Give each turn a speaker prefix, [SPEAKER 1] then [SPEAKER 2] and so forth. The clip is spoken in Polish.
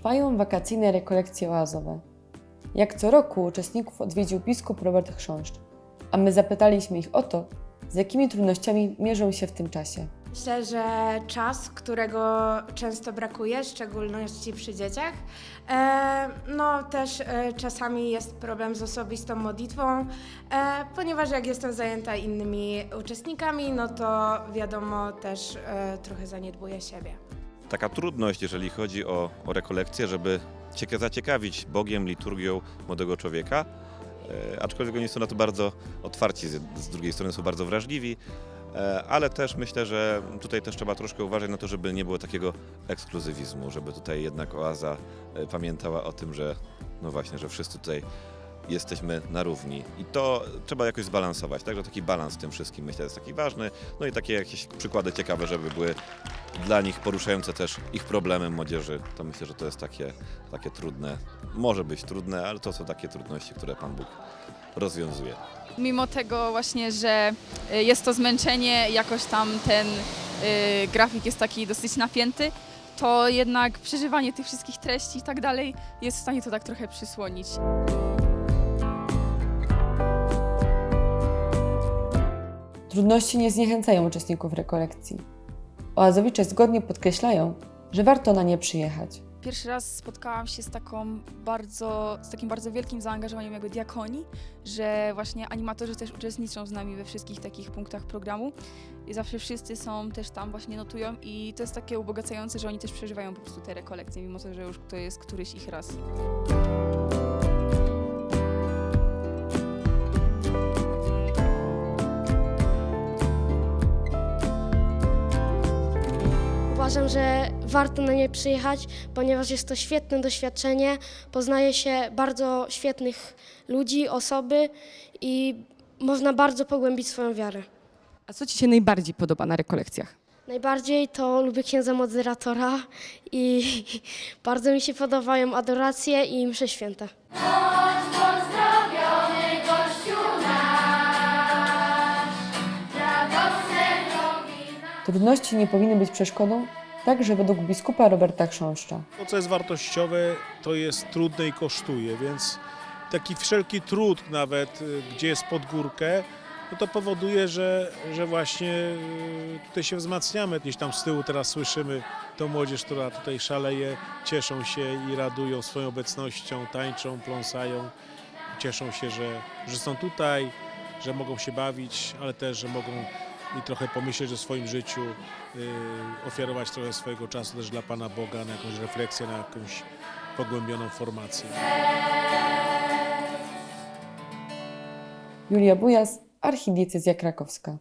[SPEAKER 1] Trwają wakacyjne rekolekcje oazowe. Jak co roku uczestników odwiedził biskup Robert Chrząszcz, a my zapytaliśmy ich o to, z jakimi trudnościami mierzą się w tym czasie.
[SPEAKER 2] Myślę, że czas, którego często brakuje, w szczególności przy dzieciach. E, no też e, czasami jest problem z osobistą modlitwą, e, ponieważ jak jestem zajęta innymi uczestnikami, no to wiadomo też trochę zaniedbuję siebie.
[SPEAKER 3] Taka trudność, jeżeli chodzi o, o rekolekcję, żeby cieka- zaciekawić Bogiem, liturgią młodego człowieka. E, aczkolwiek oni są na to bardzo otwarci, z, z drugiej strony są bardzo wrażliwi, e, ale też myślę, że tutaj też trzeba troszkę uważać na to, żeby nie było takiego ekskluzywizmu, żeby tutaj jednak oaza e, pamiętała o tym, że no właśnie, że wszyscy tutaj jesteśmy na równi. I to trzeba jakoś zbalansować, także taki balans w tym wszystkim myślę jest taki ważny, no i takie jakieś przykłady ciekawe, żeby były dla nich poruszające też ich problemy młodzieży, to myślę, że to jest takie, takie trudne, może być trudne, ale to są takie trudności, które Pan Bóg rozwiązuje.
[SPEAKER 4] Mimo tego właśnie, że y, jest to zmęczenie, jakoś tam ten y, grafik jest taki dosyć napięty, to jednak przeżywanie tych wszystkich treści i tak dalej jest w stanie to tak trochę przysłonić.
[SPEAKER 1] Trudności nie zniechęcają uczestników rekolekcji. Oazowicze zgodnie podkreślają, że warto na nie przyjechać.
[SPEAKER 4] Pierwszy raz spotkałam się z, taką bardzo, z takim bardzo wielkim zaangażowaniem jakby diakonii, że właśnie animatorzy też uczestniczą z nami we wszystkich takich punktach programu i zawsze wszyscy są też tam właśnie notują i to jest takie ubogacające, że oni też przeżywają po prostu te rekolekcje, mimo to, że już to jest któryś ich raz.
[SPEAKER 5] Uważam, że warto na nie przyjechać, ponieważ jest to świetne doświadczenie. Poznaje się bardzo świetnych ludzi, osoby i można bardzo pogłębić swoją wiarę.
[SPEAKER 6] A co Ci się najbardziej podoba na rekolekcjach?
[SPEAKER 5] Najbardziej to lubię księdza moderatora i bardzo mi się podobają adoracje i msze święte.
[SPEAKER 1] Trudności nie powinny być przeszkodą, także według biskupa Roberta Chrząszcza.
[SPEAKER 7] To, co jest wartościowe, to jest trudne i kosztuje, więc taki wszelki trud nawet, y, gdzie jest pod górkę, no to powoduje, że, że właśnie y, tutaj się wzmacniamy. Gdzieś tam z tyłu teraz słyszymy tą młodzież, która tutaj szaleje, cieszą się i radują swoją obecnością, tańczą, pląsają. Cieszą się, że, że są tutaj, że mogą się bawić, ale też, że mogą i trochę pomyśleć o swoim życiu, y, ofiarować trochę swojego czasu też dla Pana Boga na jakąś refleksję, na jakąś pogłębioną formację.
[SPEAKER 1] Julia Bujas, Archidiecezja Krakowska.